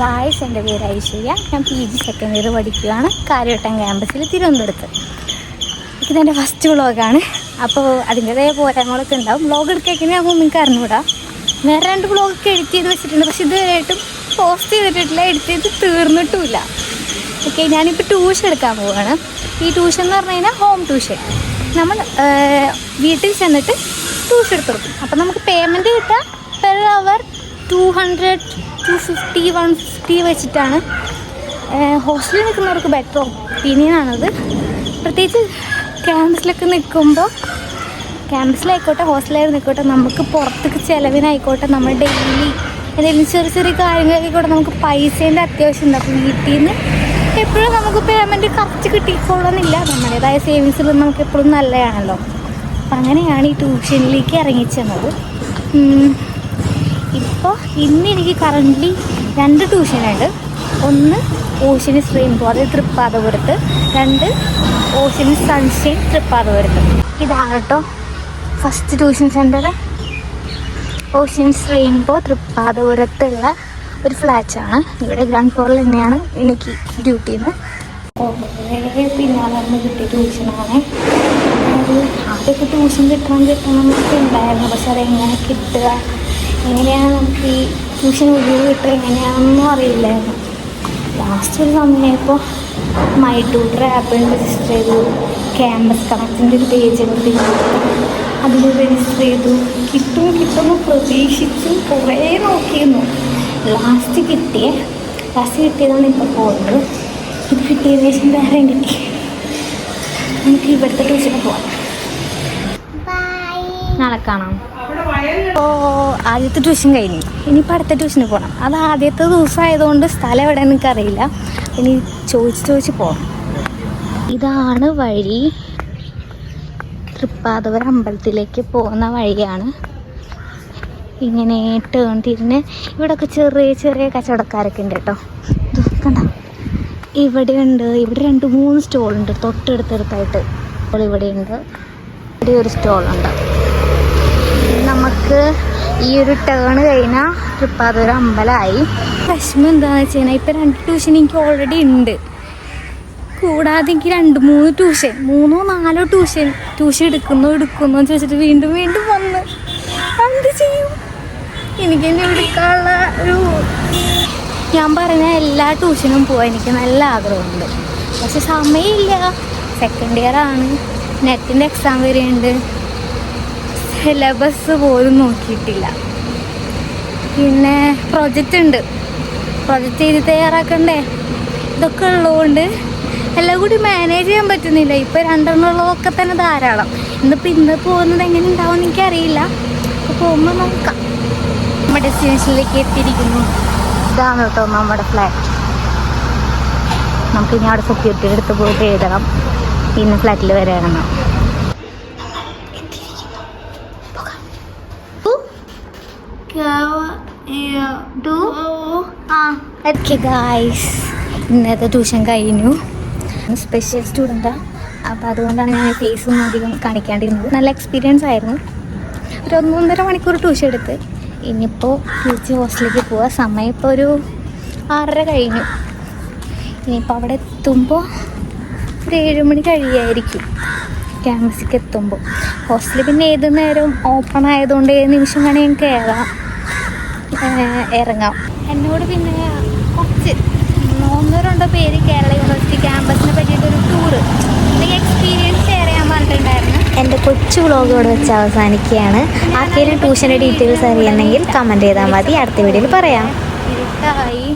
Guys എന്റെ പേര് ഐശ്വര്യ ഞാൻ പി ജി സെക്കൻഡ് ഇയർ പഠിക്കുകയാണ്. കാര്യവട്ടം ക്യാമ്പസിൽ തിരുവനന്തപുരത്ത്. ഇതെന്റെ ഫസ്റ്റ് വ്ളോഗാണ് അപ്പോൾ അതിന്റെതായ പോരായ്മകളൊക്കെ ഉണ്ടാവും. വ്ളോഗ് എടുക്കുന്നതാകുമ്പോൾ നിങ്ങൾക്ക് അറിഞ്ഞുകൂടാ വേറെ രണ്ട് വ്ളോഗൊക്കെ എഡിറ്റ് ചെയ്ത് വെച്ചിട്ടുണ്ട്. പക്ഷെ ഇതുവരെയായിട്ടും പോസ്റ്റ് ചെയ്തിട്ടില്ല എഡിറ്റ് ചെയ്ത് തീർന്നിട്ടുമില്ല. ഓക്കെ ഞാനിപ്പോൾ ട്യൂഷൻ എടുക്കാൻ പോവുകയാണ് ഈ ട്യൂഷൻ എന്ന് പറഞ്ഞു കഴിഞ്ഞാൽ ഹോം ട്യൂഷൻ നമ്മൾ വീട്ടിൽ ചെന്നിട്ട് ട്യൂഷൻ എടുത്ത് കൊടുക്കും. അപ്പം നമുക്ക് പേയ്മെന്റ് കിട്ടുക per hour two hundred two fifty one fifty വെച്ചിട്ടാണ് ഹോസ്റ്റലിൽ നിൽക്കുന്നവർക്ക് ബെറ്റർ ഒപ്പീനിയനാണത് പ്രത്യേകിച്ച് ക്യാമ്പസിലൊക്കെ നിൽക്കുമ്പോൾ ക്യാമ്പസിലായിക്കോട്ടെ ഹോസ്റ്റലായി നിൽക്കോട്ടെ നമുക്ക് പുറത്തേക്ക് ചിലവിനായിക്കോട്ടെ നമ്മൾ ഡെയിലി എന്തെങ്കിലും ചെറിയ ചെറിയ കാര്യങ്ങളായിക്കോട്ടെ നമുക്ക് പൈസേന്റെ അത്യാവശ്യം ഉണ്ട്. അപ്പോൾ വീട്ടിൽ നിന്ന് എപ്പോഴും നമുക്ക് പേയ്മെന്റ് കറക്റ്റ് കിട്ടിക്കോളണമെന്നില്ല നമ്മുടേതായ സേവിങ്സിൽ നമുക്ക് എപ്പോഴും നല്ലതാണല്ലോ. അപ്പം അങ്ങനെയാണ് ഈ ട്യൂഷനിലേക്ക് ഇറങ്ങിച്ചെന്നത് ഇപ്പോൾ ഇന്ന് എനിക്ക് കറന്റ്ലി രണ്ട് ട്യൂഷനുണ്ട് ഒന്ന് ഓഷ്യനിസ് റെയിൻബോ അത് തൃപ്പാതപുരത്ത് രണ്ട് ഓഷ്യനിസ് സൺഷൈൻ തൃപ്പാതപുരത്ത് ഇതാണ് കേട്ടോ first tuition centre Oceans Rainbow തൃപ്പാതപുരത്തുള്ള ഒരു ഫ്ലാറ്റാണ് ഇവിടെ ഗ്രൗണ്ട് ഫ്ലോറിൽ തന്നെയാണ് എനിക്ക് ഡ്യൂട്ടി ചെയ്യുന്നത് പിന്നെ നമ്മൾ കിട്ടിയ ട്യൂഷനാണ് ആദ്യമൊക്കെ ട്യൂഷൻ കിട്ടണം കിട്ടണം എന്നൊക്കെ ഉണ്ടായിരുന്നു. പക്ഷെ അതെങ്ങനെ കിട്ടുക? എങ്ങനെയാണ് നമുക്ക് ഈ ട്യൂഷൻ ഒഴിവ് കിട്ടുക എങ്ങനെയാണെന്നും അറിയില്ലായിരുന്നു ലാസ്റ്റ് ഒരു സമയമായപ്പോൾ മൈ ട്യൂട്ടർ ആപ്പിൽ രജിസ്റ്റർ ചെയ്തു. ക്യാമ്പസ് കണക്റ്റിന്റെ ഒരു പേജ് എടുത്ത് അതിൽ രജിസ്റ്റർ ചെയ്തു. കിട്ടും കിട്ടുമെന്ന് പ്രതീക്ഷിച്ചു കുറേ നോക്കിയിരുന്നു. ലാസ്റ്റ് കിട്ടിയ ലാസ്റ്റ് കിട്ടിയതാണ് ഇപ്പോൾ പോകുന്നത് ഇത് കിട്ടിയതിന് ശേഷം വേറെ കിട്ടി നമുക്ക് ഇവിടുത്തെ ട്യൂഷന് പോവാം. നാളെ കാണാം. ആദ്യത്തെ ട്യൂഷൻ കഴിഞ്ഞു. ഇനിയിപ്പോൾ അടുത്ത ട്യൂഷന് പോകണം അത് ആദ്യത്തെ ദിവസം ആയതുകൊണ്ട് സ്ഥലം എവിടെ എനിക്കറിയില്ല. ഇനി ചോദിച്ച് ചോദിച്ച് പോകണം ഇതാണ് വഴി തൃപ്പാതപുരം അമ്പലത്തിലേക്ക് പോകുന്ന വഴിയാണ്. ഇങ്ങനെ ടേൺ തിരിഞ്ഞ് ഇവിടെയൊക്കെ ചെറിയ ചെറിയ കച്ചവടക്കാരൊക്കെ ഉണ്ട് കേട്ടോ. കണ്ട? ഇവിടെ ഉണ്ട് ഇവിടെ രണ്ട് മൂന്ന് സ്റ്റോളുണ്ട് തൊട്ടടുത്തടുത്തായിട്ട്. ഇപ്പോൾ ഇവിടെ ഉണ്ട് ഇവിടെ ഒരു സ്റ്റോളുണ്ട് നമുക്ക് ഈ ഒരു ടേൺ കഴിഞ്ഞാൽ തൃപ്പാതൂരം അമ്പലമായി വിഷമം എന്താണെന്ന് വെച്ച് കഴിഞ്ഞാൽ ഇപ്പം രണ്ട് ട്യൂഷൻ എനിക്ക് ഓൾറെഡി ഉണ്ട്. കൂടാതെ എനിക്ക് രണ്ട് മൂന്ന് ട്യൂഷൻ മൂന്നോ നാലോ ട്യൂഷൻ ട്യൂഷൻ എടുക്കുന്നോ എടുക്കുന്നോ എന്ന് ചോദിച്ചിട്ട് വീണ്ടും വീണ്ടും വന്ന്. എന്ത് ചെയ്യും? എനിക്ക് എന്നെ എടുക്കാനുള്ള ഒരു ഞാൻ പറഞ്ഞ എല്ലാ ട്യൂഷനും പോകാൻ എനിക്ക് നല്ല ആഗ്രഹമുണ്ട്. പക്ഷെ സമയമില്ല. സെക്കൻഡ് ഇയർ ആണ്. നെറ്റിന്റെ എക്സാം വരെയുണ്ട്. സിലബസ് പോലും നോക്കിയിട്ടില്ല. പിന്നെ പ്രൊജക്റ്റ് ഉണ്ട്. പ്രൊജക്റ്റ് ചെയ്ത് തയ്യാറാക്കണ്ടേ? ഇതൊക്കെ ഉള്ളതുകൊണ്ട് എല്ലാം കൂടി മാനേജ് ചെയ്യാൻ പറ്റുന്നില്ല. ഇപ്പോൾ രണ്ടെണ്ണമുള്ളതൊക്കെ തന്നെ ധാരാളം. ഇന്നിപ്പോൾ ഇന്ന് പോകുന്നത് എങ്ങനെ ഉണ്ടാവും എനിക്കറിയില്ല. അപ്പോൾ പോകുമ്പോൾ നോക്കാം. നമ്മുടെ ഡെസ്റ്റിനേഷനിലേക്ക് എത്തിയിരിക്കുന്നു. ഇതാണ് കേട്ടോ നമ്മുടെ ഫ്ലാറ്റ് നമുക്കിനി അവിടെ സെക്യൂരിറ്റിയുടെ അടുത്ത് പോയിട്ട് എഴുതണം. ഇന്ന് ഫ്ലാറ്റിൽ വരെ ഇറങ്ങണം ഗായ്സ് ഇന്നത്തെ ട്യൂഷൻ കഴിഞ്ഞു. സ്പെഷ്യൽ സ്റ്റുഡന്റാണ് അപ്പോൾ അതുകൊണ്ടാണ് ഞാൻ ഫേസ് ഒന്നും അധികം കാണിക്കാണ്ടിരുന്നത്. നല്ല എക്സ്പീരിയൻസ് ആയിരുന്നു. ഒരു ഒന്നൊന്നര മണിക്കൂർ ട്യൂഷൻ എടുത്ത്. ഇനിയിപ്പോൾ തിരിച്ച് ഹോസ്റ്റലിലേക്ക് പോവുക സമയം ഇപ്പോൾ ഒരു ആറര കഴിഞ്ഞു. ഇനിയിപ്പോൾ അവിടെ എത്തുമ്പോൾ ഒരു ഏഴ് മണി കഴിയായിരിക്കും. ക്യാമ്പസിലേക്ക് എത്തുമ്പോൾ ഹോസ്റ്റലിൽ പിന്നെ ഏത് നേരവും ഓപ്പൺ ആയതുകൊണ്ട് ഏത് നിമിഷം വേണമെങ്കിൽ കയറാം ഇറങ്ങാം. എന്നോട് പിന്നെ കുറച്ച് ഒന്നോ രണ്ടോ പേര് കേരള യൂണിവേഴ്സിറ്റി ക്യാമ്പസിനെ പറ്റിയിട്ട് ഒരു ടൂറ് അല്ലെങ്കിൽ എക്സ്പീരിയൻസ് ഷെയർ ചെയ്യാൻ പറഞ്ഞിട്ടുണ്ടായിരുന്നു. എന്റെ കൊച്ചു വ്ളോഗ് ഇവിടെ വെച്ച് അവസാനിക്കുകയാണ്. ആർക്കെങ്കിലും ട്യൂഷന്റെ ഡീറ്റെയിൽസ് അറിയുന്നെങ്കിൽ കമന്റ് ചെയ്താൽ മതി. അടുത്ത വീഡിയോയിൽ പറയാം. ഇരുട്ടായി